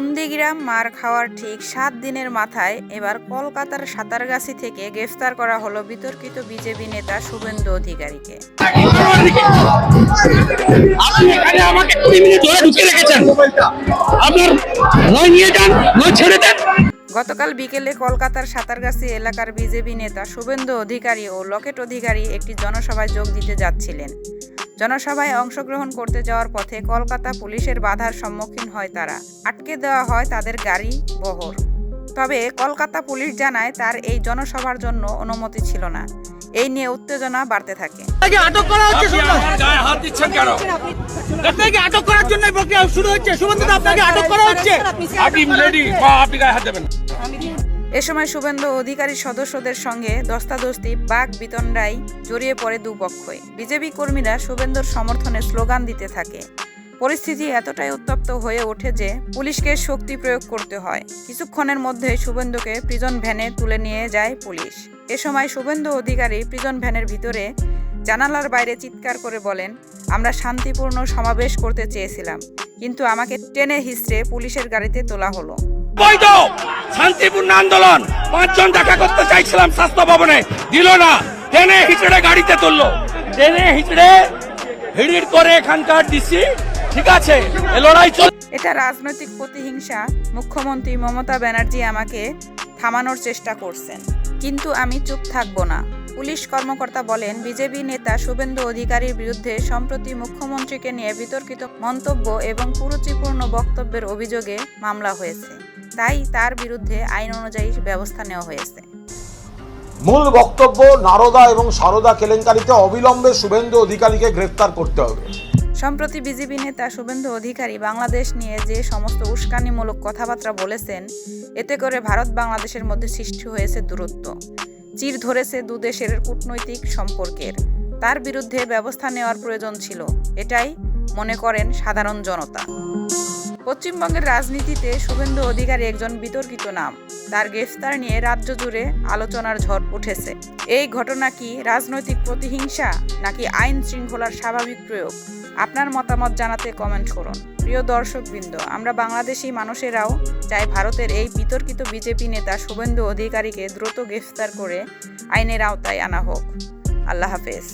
ক্ষুদিরাম মার খাওয়ার ঠিক সাত দিনের মাথায় এবার কলকাতার সাঁতারগাছি থেকে গ্রেফতার করা হলো বিতর্কিত বিজেপি নেতা শুভেন্দু অধিকারীকে। গতকাল বিকেলে কলকাতার সাঁতারগাছি এলাকার বিজেপি নেতা শুভেন্দু অধিকারী ও লকেট অধিকারী একটি জনসভায় যোগ দিতে যাচ্ছিলেন। জনসভায় অংশগ্রহণ করতে যাওয়ার পথে কলকাতা পুলিশের বাধার সম্মুখীন হয় তারা। আটকে দেওয়া হয় তাদের গাড়ি বহর। তবে কলকাতা পুলিশ জানায় তার এই জনসভার জন্য অনুমতি ছিল না। এই নিয়ে উত্তেজনা বাড়তে থাকে। আটক করা হচ্ছে আপনি শুনলাম। আমার গায়ে হাত দিচ্ছেন কেন? আপনাকে আটক করার জন্য প্রক্রিয়া শুরু হচ্ছে। সুমন্ত আপনাকে আটক করা হচ্ছে। আপনি লেডি আপনি গায়ে হাত দেবেন না। এ সময় শুভেন্দু অধিকারীর সদস্যদের সঙ্গে দস্তাদস্তি বাঘ বিতণ্ডায় জড়িয়ে পড়ে দুপক্ষই। বিজেপি কর্মীরা শুভেন্দুর সমর্থনে স্লোগান দিতে থাকে। পরিস্থিতি এতটাই উত্তপ্ত হয়ে ওঠে যে পুলিশকে শক্তি প্রয়োগ করতে হয়। কিছুক্ষণের মধ্যে শুভেন্দুকে প্রিজন ভ্যানে তুলে নিয়ে যায় পুলিশ। এ সময় শুভেন্দু অধিকারী প্রিজন ভ্যানের ভিতরে জানালার বাইরে চিৎকার করে বলেন, আমরা শান্তিপূর্ণ সমাবেশ করতে চেয়েছিলাম, কিন্তু আমাকে টেনে হিস্ট্রে পুলিশের গাড়িতে তোলা হলো। বৈধ। শান্তিপূর্ণ আন্দোলন। পাঁচজন দেখা করতে চাইছিলাম স্বাস্থ্য ভবনে। দিল না। টেনে হিচড়ে গাড়িতে তুললো। টেনে হিচড়ে হিড়ির করে এখানকার ডিসি। ঠিক আছে লড়াই চল এটা রাজনৈতিক প্রতিহিংসা। মুখ্যমন্ত্রী মমতা ব্যানার্জি আমাকে থামানোর চেষ্টা করছেন। কিন্তু আমি চুপ থাকব না। পুলিশ কর্মকর্তা বলেন, বিজেপি নেতা শুভেন্দু অধিকারীর বিরুদ্ধে সম্প্রতি মুখ্যমন্ত্রীকে নিয়ে বিতর্কিত মন্তব্য এবং কুরুচিপূর্ণ বক্তব্যের অভিযোগে মামলা হয়েছে। তাই তার বিরুদ্ধে আইন অনুযায়ী ব্যবস্থা নেওয়া হয়েছে। মূল বক্তব্য নারদা এবং সারদা কেলেঙ্কারিতে অবিলম্বে শুভেন্দু অধিকারীকে গ্রেফতার করতে হবে। সম্প্রতি বিজেপি নেতা শুভেন্দু অধিকারী বাংলাদেশ নিয়ে যে সমস্ত উস্কানিমূলক কথাবার্তা বলেছেন এতে করে ভারত বাংলাদেশের মধ্যে সৃষ্টি হয়েছে দূরত্ব। চির ধরেছে দু দেশের কূটনৈতিক সম্পর্কের। তার বিরুদ্ধে ব্যবস্থা নেওয়ার প্রয়োজন ছিল। এটাই মনে করেন সাধারণ জনতা। পশ্চিমবঙ্গের রাজনীতিতে শুভেন্দু অধিকারী একজন বিতর্কিত নাম। তার গ্রেফতার নিয়ে রাজ্য জুড়ে আলোচনার ঝড় উঠেছে। এই ঘটনা কি রাজনৈতিক প্রতিহিংসা নাকি আইন শৃঙ্খলার স্বাভাবিক প্রয়োগ? আপনার মতামত জানাতে কমেন্ট করুন। প্রিয় দর্শকবৃন্দ, আমরা বাংলাদেশি মানুষেরাও চাই ভারতের এই বিতর্কিত বিজেপি নেতা শুভেন্দু অধিকারীকে দ্রুত গ্রেফতার করে আইনের আওতায় আনা হোক। আল্লাহ হাফেজ।